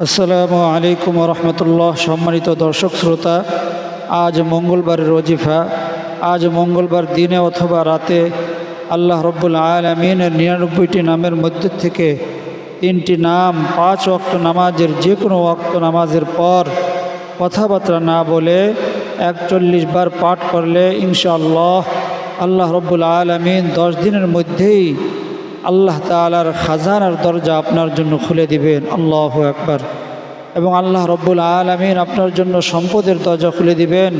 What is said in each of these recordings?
আসসালামু আলাইকুম রহমতুল্লাহ সম্মানিত দর্শক শ্রোতা, আজ মঙ্গলবারের রজিফা, আজ মঙ্গলবার দিনে অথবা রাতে আল্লাহ রব্বুল আলমিনের নিরানব্বইটি নামের মধ্যে থেকে তিনটি নাম, পাঁচ ওয়াক্ত নামাজের যে কোনো ওয়াক্ত নামাজের পর কথাবার্তা না বলে একচল্লিশ বার পাঠ করলে ইনশাআল্লাহ আল্লাহ রব্বুল আলমিন দশ দিনের মধ্যেই আল্লাহ তালার খাজানার দরজা আপনার জন্য খুলে দিবেন, আল্লাহ একবার এবং আল্লাহ রব্বুল আলমিন আপনার জন্য সম্পদের দরজা খুলে দিবেন।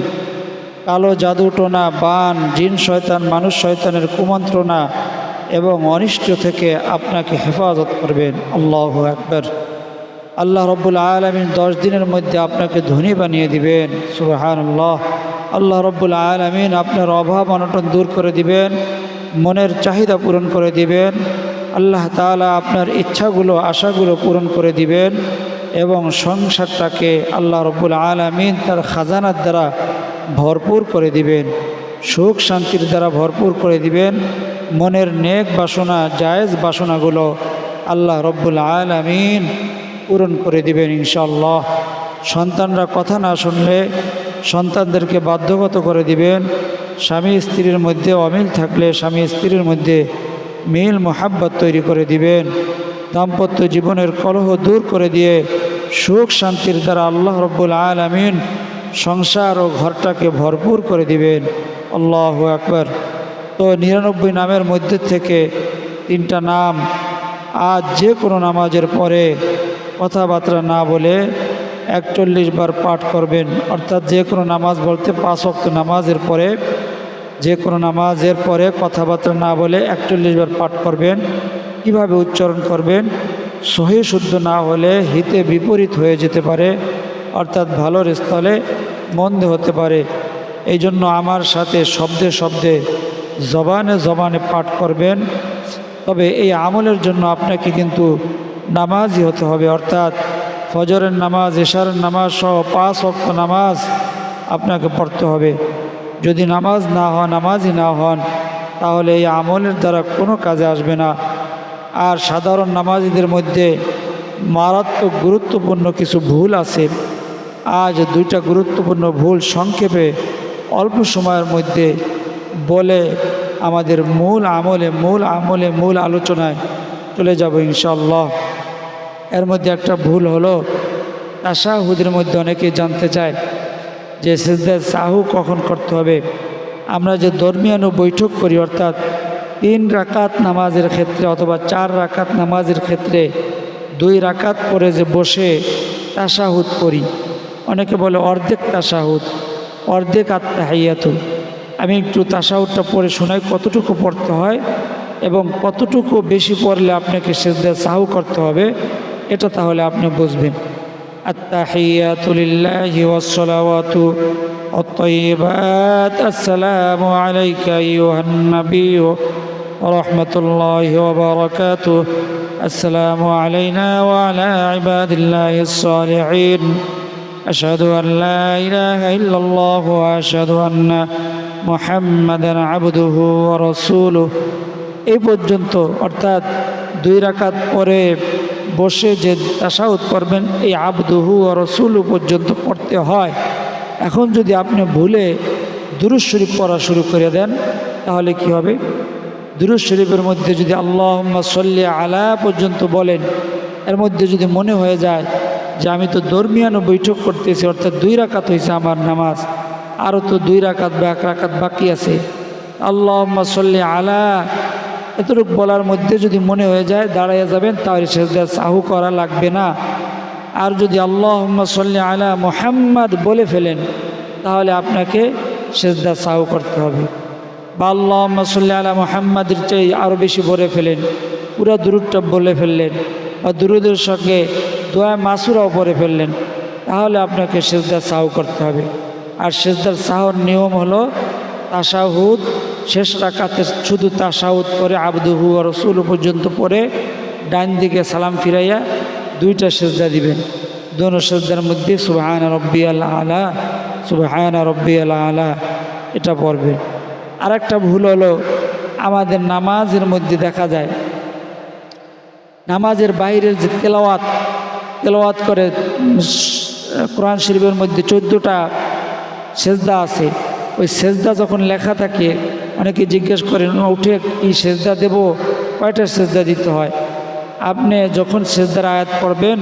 কালো জাদুটোনা বান, জিন শয়তান, মানুষ শয়তানের কুমন্ত্রণা এবং অনিষ্ট থেকে আপনাকে হেফাজত করবেন, আল্লাহ একবার আল্লাহ রব্বুল আলমিন দশ দিনের মধ্যে আপনাকে ধনী বানিয়ে দিবেন সুবাহান আল্লাহ আল্লাহ রব্বুল আলমিন আপনার অভাব অনটন দূর করে দিবেন। মনের চাহিদা পূরণ করে দিবেন। আল্লাহ তালা আপনার ইচ্ছাগুলো, আশাগুলো পূরণ করে দিবেন এবং সংসারটাকে আল্লাহ রব্বুল আলমিন তার খাজানার দ্বারা ভরপুর করে দিবেন। সুখ শান্তির দ্বারা ভরপুর করে দিবেন। মনের নেক বাসনা, জায়েজ বাসনাগুলো আল্লাহ রব্বুল আলমিন পূরণ করে দিবেন ইনশাল্লাহ সন্তানরা কথা না শুনলে সন্তানদেরকে বাধ্যগত করে দিবেন। স্বামী স্ত্রীর মধ্যে অমিল থাকলে স্বামী স্ত্রীর মধ্যে মিল, মোহাব্বত তৈরি করে দিবেন। দাম্পত্য জীবনের কলহ দূর করে দিয়ে সুখ শান্তির দ্বারা আল্লাহ রব্বুল আলমিন সংসার ও ঘরটাকে ভরপুর করে দিবেন। আল্লাহ আকবর। তো নিরানব্বই নামের মধ্যে থেকে তিনটা নাম আজ যে কোনো নামাজের পরে কথাবার্তা না বলে একচল্লিশ বার পাঠ করবেন। অর্থাৎ যে কোনো নামাজ বলতে পাঁচ অক্ত নামাজের পরে, যে কোনো নামাজের পরে কথাবার্তা না বলে একচল্লিশ বার পাঠ করবেন। কীভাবে উচ্চারণ করবেন? সহি শুদ্ধ না হলে হিতে বিপরীত হয়ে যেতে পারে, অর্থাৎ ভালোর স্থলে মন্দ হতে পারে। এই জন্য আমার সাথে শব্দে শব্দে, জবানে জবানে পাঠ করবেন। তবে এই আমলের জন্য আপনাকে কিন্তু নামাজই হতে হবে, অর্থাৎ ফজরের নামাজ, এশারের নামাজ সহ পাঁচ অক্ত নামাজ আপনাকে পড়তে হবে। যদি নামাজ না হন, নামাজই না হন, তাহলে এই আমলের দ্বারা কোনো কাজে আসবে না। আর সাধারণ নামাজিদের মধ্যে মারাত্মক গুরুত্বপূর্ণ কিছু ভুল আছে। আজ দুইটা গুরুত্বপূর্ণ ভুল সংক্ষেপে অল্প সময়ের মধ্যে বলে আমাদের মূল আমলে মূল আমলে, মূল আলোচনায় চলে যাব ইনশাল্লাহ এর মধ্যে একটা ভুল হলো। তাসাহুদের মধ্যে অনেকে জানতে চায় যে সেজদার সাহু কখন করতে হবে। আমরা যে ধর্মীয়ানু বৈঠক করি, অর্থাৎ তিন রাকাত নামাজের ক্ষেত্রে অথবা চার রাকাত নামাজের ক্ষেত্রে দুই রাকাত পরে যে বসে তাসাহুদ করি অনেকে বলে অর্ধেক তাসাহুদ অর্ধেক আত্মাহাইয়াত আমি একটু তাসাহুদটা পড়ে শোনাই, কতটুকু পড়তে হয় এবং কতটুকু বেশি পড়লে আপনাকে সেজদার সাহু করতে হবে। এটা তাহলে আপনি বুঝবেন التحيات لله والصلوات الطيبات السلام عليك أيها النبي ورحمة الله وبركاته السلام علينا وعلى عباد الله الصالحين أشهد أن لا إله إلا الله وأشهد أن محمدا عبده ورسوله এই পর্যন্ত অর্থাৎ দুই রাকাত পরে বসে যে তাসাউদ করবেন এই আবদুহু ও রসুলু পর্যন্ত পড়তে হয়। এখন যদি আপনি ভুলে দুরুজ শরীফ পড়া শুরু করে দেন, তাহলে কি হবে? দুরুজ শরীফের মধ্যে যদি আল্লাহ সল্লি আলা পর্যন্ত বলেন, এর মধ্যে যদি মনে হয়ে যায় যে আমি তো ধর্মিয়ানো বৈঠক করতেছি, অর্থাৎ দুই রাকাত হয়েছে আমার নামাজ আরও তো দুই রাকাত বা এক রাকাত বাকি আছে আল্লাহ সল্লি আলা এতটুকু বলার মধ্যে যদি মনে হয়ে যায়, দাঁড়াইয়া যাবেন, তাহলে সেজদা সাহু করা লাগবে না। আর যদি আল্লাহ সাল্লি আলা মোহাম্মদ বলে ফেলেন, তাহলে আপনাকে সেজদা সাহু করতে হবে। বা আল্লাহ সাল্লি আলা মোহাম্মদের চেয়ে আরও বেশি বলে ফেলেন, পুরো দুরুদটা বলে ফেললেন, বা দুরুদের সঙ্গে দোয়া মাসুরাও পরে ফেললেন, তাহলে আপনাকে সেজদা সাহু করতে হবে। আর সেজদার সাহর নিয়ম হলো তাসাহুদ শেষ রাকাতে শুধু তাসাউদ করে আবদুহু রসুল পর্যন্ত পরে ডান দিকে সালাম ফিরাইয়া দুইটা সেজদা দিবেন। দোনো সেজদার মধ্যে সুবাহান রব্বি আল্লাহ আলা, সুবাহান রব্বি আল্লাহ আলা এটা পড়বেন। আর একটা ভুল হলো আমাদের নামাজের মধ্যে দেখা যায়, নামাজের বাইরের যে তেলাওয়াত তেলাওয়াত করে কোরআন শরীফের মধ্যে চোদ্দোটা সেজদা আছে। ওই সেজদা যখন লেখা থাকে অনেকে জিজ্ঞেস করেন উঠে কি সেজদা দেব? কয়টা সেজদা দিতে হয়? আপনি যখন সেজদার আয়াত পড়বেন,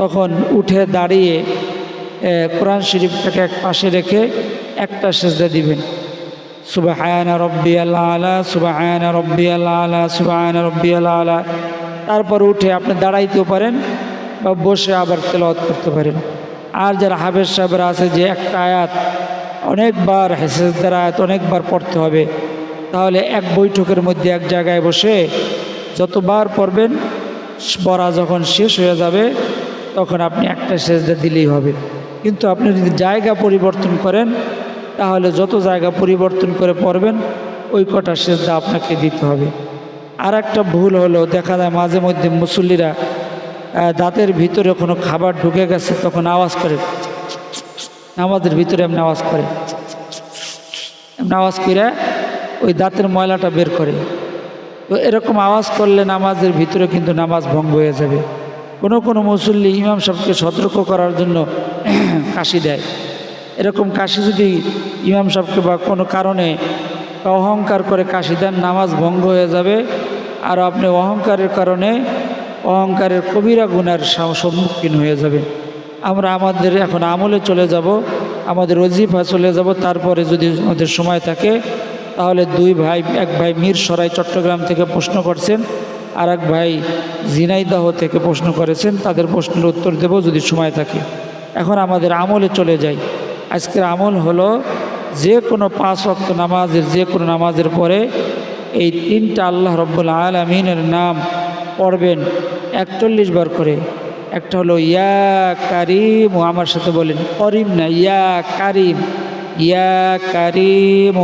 তখন উঠে দাঁড়িয়ে কোরআন শরীফটাকে এক পাশে রেখে একটা সেজদা দিবেন। সুবাহায়না রব্বি আল্লাহ আলা সুবাহায়না রব্বি আল্লাহ আলা সুবাহায়না রব্বি আল্লাহ আলা। তারপর উঠে আপনি দাঁড়াইতেও পারেন বা বসে আবার তেলাওয়াত করতে পারেন। আর যারা হাফেজ সাহেবরা আছে, যে একটা আয়াত অনেকবার হেসেজদার আয়াত অনেকবার পড়তে হবে। তাহলে এক বৈঠকের মধ্যে এক জায়গায় বসে যতবার পড়বেন, পড়া যখন শেষ হয়ে যাবে, তখন আপনি একটা সেজদা দিলেই হবে। কিন্তু আপনি যদি জায়গা পরিবর্তন করেন, তাহলে যত জায়গা পরিবর্তন করে পড়বেন, ওই কটা সেজদা আপনাকে দিতে হবে। আর একটা ভুল হলো, দেখা যায় মাঝে মধ্যে মুসল্লিরা দাঁতের ভিতরে কোনো খাবার ঢুকে গেছে, তখন আওয়াজ করে। নামাজের ভিতরে এমনি আওয়াজ করে। এমনি আওয়াজ করে ওই দাঁতের ময়লাটা বের করে। তো এরকম আওয়াজ করলে নামাজের ভিতরে কিন্তু নামাজ ভঙ্গ হয়ে যাবে। কোনো কোনো মুসল্লি ইমাম সাহেবকে সতর্ক করার জন্য কাশি দেয়। এরকম কাশি যদি ইমাম সাহেবকে বা কোনো কারণে অহংকার করে কাশি দেন, নামাজ ভঙ্গ হয়ে যাবে। আর আপনি অহংকারের কারণে অহংকারের কবিরা গুণার সম- সম্মুখীন হয়ে যাবেন। আমরা আমাদের এখন আমলে চলে যাব, আমাদের অজিফা চলে যাব, তারপরে যদি আমাদের সময় থাকে, তাহলে দুই ভাই, এক ভাই মীর সরাই চট্টগ্রাম থেকে প্রশ্ন করছেন, আর এক ভাই ঝিনাইদাহ থেকে প্রশ্ন করেছেন, তাদের প্রশ্নের উত্তর দেব যদি সময় থাকে। এখন আমাদের আমলে চলে যাই। আজকের আমল হলো, যে কোনো পাঁচ অক্ত নামাজের, যে কোনো নামাজের পরে এই তিনটা আল্লাহ রব্বুল আলমিনের নাম পড়বেন একচল্লিশ বার করে। একটা হলো, ইয়া কারিম ও আমার সাথে বলেন করিম না, ইয়া কারিম ইয়া কারিম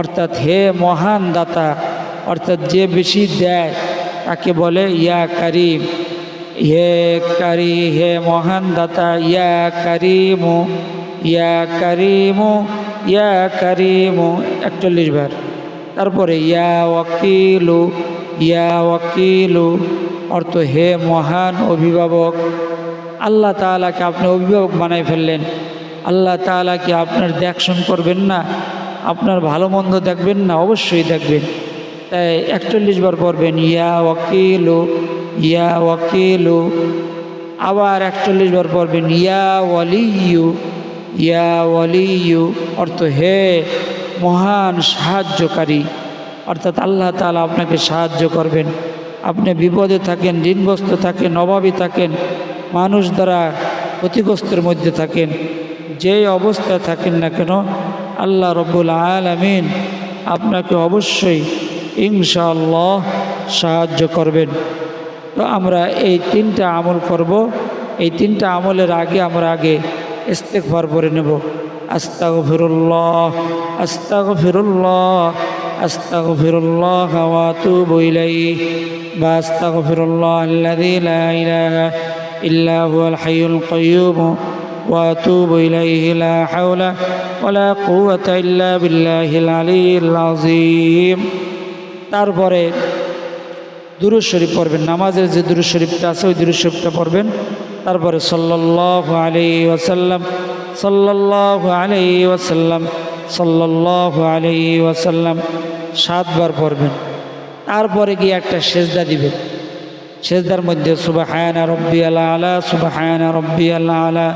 অর্থাৎ হে মহান দাতা, অর্থাৎ যে বেশি দেয়, তাকে বলে, ইয়া কারিম হে কারি, হে মহান দাতা ইয়া কারিম ইয়া কারিম ইয়া কারিম একচল্লিশ বার। তারপরে, ইয়া ওয়াকিলু ইয়া ওয়াকিলু অর্থ হে মহান অভিভাবক, আল্লাহ তাআলাকে আপনি অভিভাবক বানাই ফেললেন। আল্লাহ তাআলাকে আপনার দেখশন করবেন না, আপনার ভালো মন্দ দেখবেন না, অবশ্যই দেখবেন। তাই একচল্লিশ বার পড়বেন, ইয়া ওয়াকিলু ইয়া ওয়াকিলু। আবার একচল্লিশ বার পড়বেন, ইয়া ওয়ালিয়ু ইয়া ওয়ালিয়ু অর্থ হে মহান সাহায্যকারী। অর্থাৎ আল্লাহ তাআলা আপনাকে সাহায্য করবেন। আপনি বিপদে থাকেন, ঋণগ্রস্ত থাকেন, অভাবী থাকেন, মানুষ দ্বারা ক্ষতিগ্রস্তের মধ্যে থাকেন যেই অবস্থায় থাকেন না কেন, আল্লাহ রব্বুল আলামিন আপনাকে অবশ্যই ইনশাআল্লাহ সাহায্য করবেন। তো আমরা এই তিনটা আমল করব। এই তিনটা আমলের আগে আমরা আগে ইস্তেকবার করে নেব। আস্তাগ ফিরুল্লাহ আস্তাগ ফিরুল্লাহ আস্তাগ ফিরুল্লাহ ওয়াতু বইলাই বা আস্তাগ ফিরুল্লাহ আল্লাযী লা ইলাহা ইল্লা হুয়াল হাইয়ুল কাইয়্যুম واتوب اليه لا حول ولا قوه الا بالله العلي العظيم তারপরে দুরুদ শরীফ পড়বেন নামাজের যে দুরুদ শরীফটা আছে ওই দুরুদ শরীফটা পড়বেন তারপরে সাল্লাল্লাহু আলাইহি ওয়াসাল্লাম সাল্লাল্লাহু আলাইহি ওয়াসাল্লাম সাল্লাল্লাহু আলাইহি ওয়াসাল্লাম সাতবার পড়বেন। তারপরে গিয়ে একটা সেজদা দিবেন। সেজদার মধ্যে সুবাহায়না রব্বি আলা আলা সুবাহায়না রব্বি আলা আলা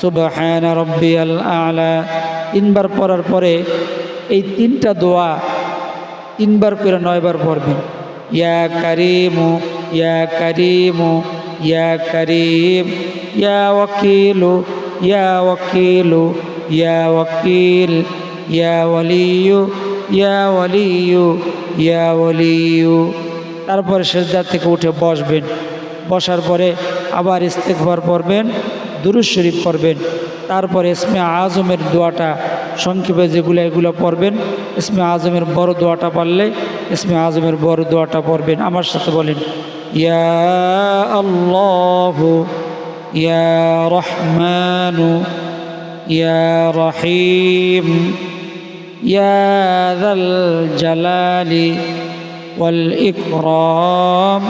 সুবাহায়না রব্বি আল আলা। তিনবার পড়ার পরে এই তিনটা দোয়া তিনবার করে নয়বার পড়বেন। ইয়া কারিমু ইয়া কারিমু, ইয়া কারিম, ইয়া ওয়াকিলু ইয়া ওয়াকিলু। ইয়া ওয়াকিল ইয়া ওয়ালিয়ু ইয়া ওয়ালিয়ু ইয়া ওয়ালিয়ু তারপরে সেজদার থেকে উঠে বসবেন। বসার পরে আবার ইস্তেকবার পড়বেন দুরুজ শরীফ পড়বেন। তারপরে ইসমে আজমের দোয়াটা, সংক্ষেপে যেগুলো, এগুলো পড়বেন। ইসমে আজমের বড় দোয়াটা পারলে ইসমে আজমের বড় দোয়াটা পড়বেন। আমার সাথে বলেন, ইয়া আল্লাহ, ইয়া রহমানু يا رحيم يا ذا الجلال والإكرام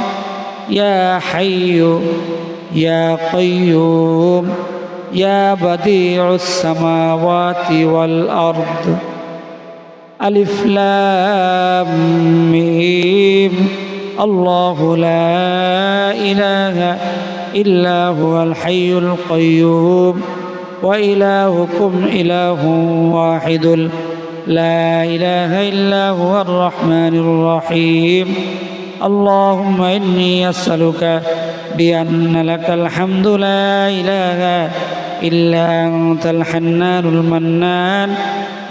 يا حي يا قيوم يا بديع السماوات والأرض. ألف لام ميم الله لا إله إلا هو الحي القيوم. وإلهكم إله واحد. لا إله إلا هو الرحمن الرحيم. اللهم إني أسألك بأن لك الحمد لا إله إلا أنت الحنان المنان.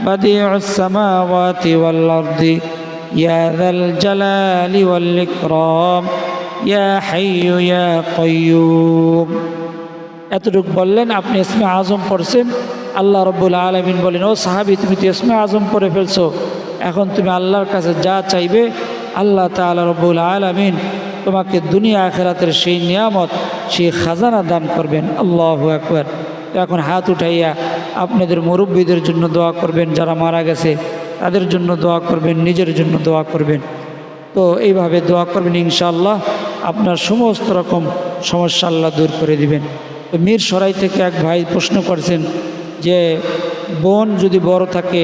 بديع السماوات والأرض. يا ذا الجلال والإكرام. يا حي يا قيوم. এতটুকু বললেন, আপনি ইসমে আজম পড়ছেন। আল্লাহ রব্বুল আলমিন বলেন, ও সাহাবি, তুমি তো ইসমে আজম পড়ে ফেলছো। এখন তুমি আল্লাহর কাছে যা চাইবে, আল্লাহ তালা রব্বুল আলমিন তোমাকে দুনিয়া আখেরাতের সেই নিয়ামত, সেই খাজানা দান করবেন। আল্লাহ একবার এখন হাত উঠাইয়া আপনাদের মুরব্বীদের জন্য দোয়া করবেন, যারা মারা গেছে, তাদের জন্য দোয়া করবেন, নিজের জন্য দোয়া করবেন। তো এইভাবে দোয়া করবেন, ইনশাআল্লাহ আপনার সমস্ত রকম সমস্যা আল্লাহ দূর করে দিবেন। মীর সরাই থেকে এক ভাই প্রশ্ন করছেন যে, বোন যদি বড় থাকে,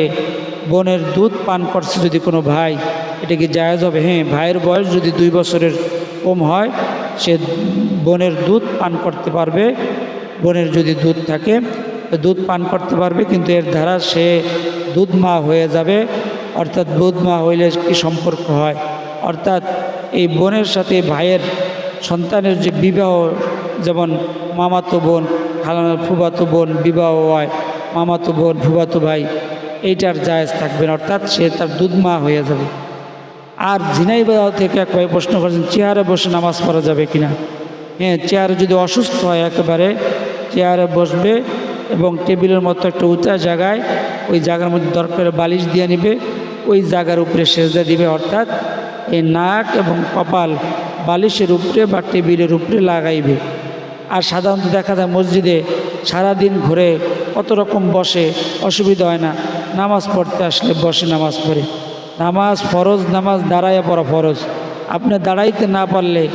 বোনের দুধ পান করছে যদি কোনো ভাই, এটা কি জায়েজ হবে? হ্যাঁ ভাইয়ের বয়স যদি দুই বছরের কম হয়, সে বোনের দুধ পান করতে পারবে। বোনের যদি দুধ থাকে দুধ পান করতে পারবে, কিন্তু এর দ্বারা সে দুধ মা হয়ে যাবে। অর্থাৎ দুধ মা হইলে কি সম্পর্ক হয়? অর্থাৎ এই বোনের সাথে ভাইয়ের সন্তানের যে বিবাহ যেমন মামাতো বোন খালানো ফুবাতো বোন বিবাহ হয়, মামাতো বোন ফুবাতো ভাই, এইটার জায়েজ থাকবে না, অর্থাৎ সে তার দুধ মা হয়ে যাবে। আর ঝিনাইবাহ থেকে একবার প্রশ্ন করেছেন, চেয়ারে বসে নামাজ পড়া যাবে কিনা? হ্যাঁ চেয়ারে যদি অসুস্থ হয় একেবারে, চেয়ারে বসবে এবং টেবিলের মতো একটা উঁচা জায়গায় ওই জায়গার মধ্যে দরকার বালিশ দিয়ে নিবে, ওই জায়গার উপরে সেজদা দিবে, অর্থাৎ এই নাক এবং কপাল বালিশের উপরে বা টেবিলের উপরে লাগাইবে। আর সাধারণত দেখা যায় মসজিদে সারাদিন ঘুরে কত রকম বসে, অসুবিধা হয় না। নামাজ পড়তে আসলে বসে নামাজ পড়ে। নামাজ ফরজ, নামাজ দাঁড়াইয়া পড়া ফরজ। আপনি দাঁড়াইতে না পারলে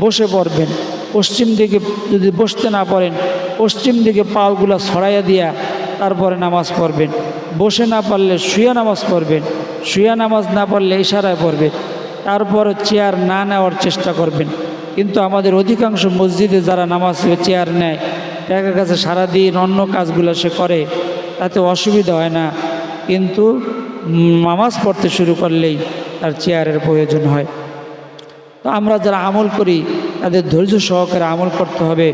বসে পড়বেন। পশ্চিম দিকে যদি বসতে না পারেন, পশ্চিম দিকে পাওগুলো ছড়াইয়া দিয়া তারপরে নামাজ পড়বেন। বসে না পারলে শুয়ে নামাজ পড়বেন। শুয়ে নামাজ না পারলে ইশারায় পড়বেন। তারপরে চেয়ার না নেওয়ার চেষ্টা করবেন। কিন্তু আমাদের অধিকাংশ মসজিদে যারা নামাজ চেয়ার নেয় দেখা গেছে সারাদিন অন্য কাজগুলো সে করে, তাতে অসুবিধা হয় না। কিন্তু নামাজ পড়তে শুরু করলেই তার চেয়ারের প্রয়োজন হয়। তো আমরা যারা আমল করি, তাদের ধৈর্য সহকারে আমল করতে হবে।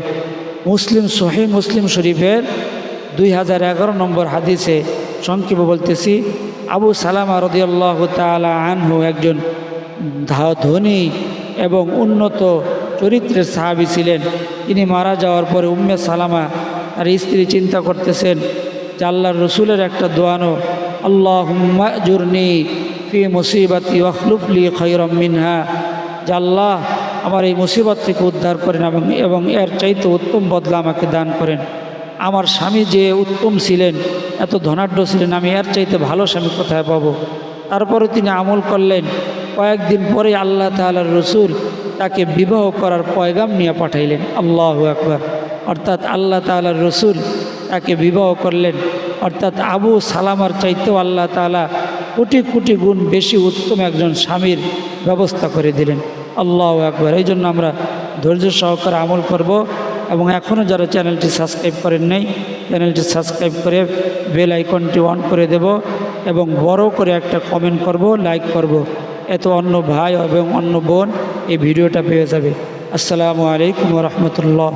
মুসলিম সহি মুসলিম শরীফের দুই হাজার এগারো নম্বর হাদিসে সংক্ষেপে বলতেছি, আবু সালামা রদিয়াল্লাহ তালা আনহু একজন ধনী এবং উন্নত চরিত্রের সাহাবি ছিলেন। তিনি মারা যাওয়ার পরে উম্মে সালামা আর স্ত্রী চিন্তা করতেছেন যে আল্লাহর রসুলের একটা দোয়ানো আল্লাহ জুরনি ফি মুসিবাতি ওয়াখলুফলি খৈরম মিনহা যে আল্লাহ আমার এই মুসিবত থেকে উদ্ধার করেন এবং এবং এর চাইতে উত্তম বদলা আমাকে দান করেন। আমার স্বামী যে উত্তম ছিলেন, এত ধনাঢ্য ছিলেন, আমি এর চাইতে ভালো স্বামী কোথায় পাবো? তারপরে তিনি আমল করলেন। কয়েকদিন পরে আল্লাহ তালার রসুল তাকে বিবাহ করার পয়গাম নিয়ে পাঠাইলেন। আল্লাহ আকবর। অর্থাৎ আল্লাহ তালার রসুল তাকে বিবাহ করলেন। অর্থাৎ আবু সালামার চাইতেও আল্লাহ তালা কোটি কোটি গুণ বেশি উত্তম একজন স্বামীর ব্যবস্থা করে দিলেন। আল্লাহ একবার এই জন্য আমরা ধৈর্য সহকারে আমল করব এবং এখনও যারা চ্যানেলটি সাবস্ক্রাইব করেন নাই, চ্যানেলটি সাবস্ক্রাইব করে বেল আইকনটি অন করে দেব এবং বড় করে একটা কমেন্ট করব, লাইক করব। এত অন্য ভাই এবং অন্য বোন এই ভিডিওটা পেয়ে যাবে। আসসালামু আলাইকুম রহমতুল্লাহ।